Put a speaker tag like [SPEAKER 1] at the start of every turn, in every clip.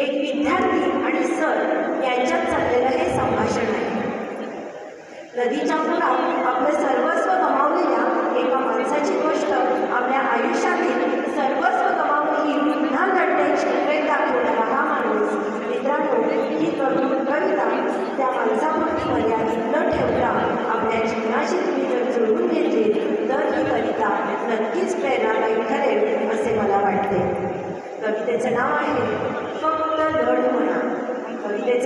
[SPEAKER 1] एक विद्यार्थी आणि सर यांच्यात चाललेलं हे संभाषण आहे. नदीच्या पुरात आपलं सर्वस्व गमावलेल्या एका माणसाची गोष्ट आपल्या आयुष्यातील सर्वस्व गमावून ही पुन्हा घडण्याची वेळ दाखवणारा हा माणूस मित्रांनो ही करून कविता त्या माणसापुरती मर्यादित न ठेवता आपल्या जीवनाशी तुम्ही जर जोडून घेतली तर ही कविता नक्कीच प्रेरणादायी ठरेल असे मला वाटते. कवितेचं नाव आहे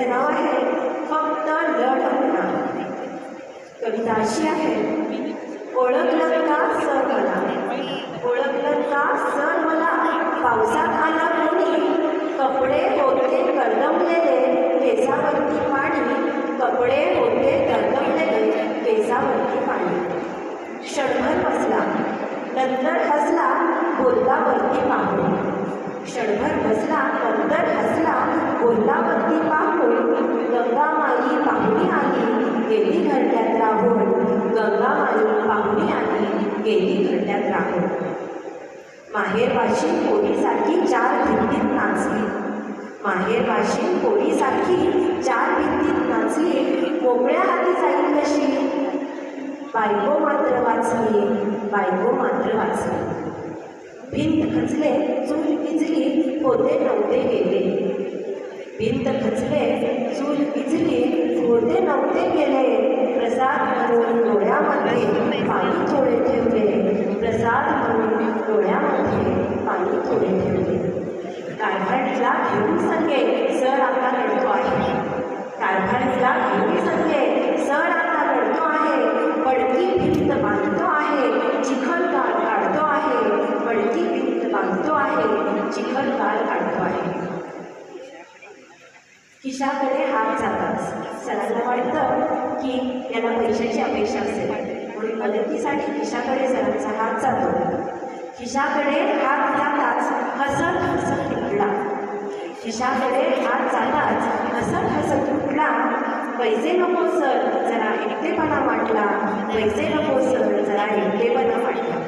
[SPEAKER 1] त्याचं नाव आहे फक्त लढ कविता अशी आहे ओळखलं का सर मला ओळखलं का सर मला पावसात आला कोणी कपडे होते कर्दमलेले केसावरती पाणी कपडे होते कर्दमलेले केसावरती पाणी क्षणभर बसला नंतर हसला बोलतावरती पाहून क्षणभर बसला नंतर हसला बोलतावरती पाहून गंगामाई पाहुणी आली खड्ड्यात घरट्यात गंगा गंगामाई पाहुणी आली गेली खड्ड्यात राहून. माहेरवाशी पोळीसारखी चार भिंतीत नाचली. माहेरवाशी पोळीसारखी चार भिंतीत नाचली मोकळ्या हाती जाईल कशी? बायको मात्र वाचली बायको मात्र वाचली. भिंत खचले चूल पिजली होते नव्हते गेले. भिंत खचले चूल पिजली फोडते नव्हते केले. प्रसाद म्हणून डोळ्यामध्ये पाणी थोडे ठेवले. प्रसाद म्हणून डोळ्यामध्ये पाणी थोडे ठेवले. कारखानीला घेऊन संगे सर आता लढतो आहे. कारखानीला घेऊन संगे सर आता लढतो आहे. पडकी भिंत बांधतो आहे चिखल काळ काढतो आहे. पडकी भिंत बांधतो आहे चिखल काळ काढतो आहे. खिशाकडे हात जातात. सरांना वाटतं की याला पैशाची अपेक्षा असेल. म्हणून मदतीसाठी खिशाकडे सरांचा हात जातो. खिशाकडे हात जाताच हसत हसत तुटला. खिशाकडे हात जाताच हसत हसत तुटला. पैसे नको सर जरा एकटेपणा वाटला. पैसे नको सर जरा एकटेपणा वाटला.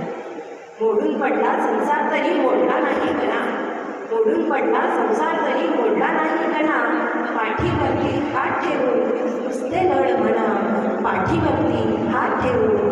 [SPEAKER 1] मोडून पडला संसार तरी मोडला नाही म्हणा. मोडून पडला संसार तरी मोडला नाही कणा पाठीवरती हात ठेवून नुसते लढ म्हणा पाठीवरती हात ठेवून.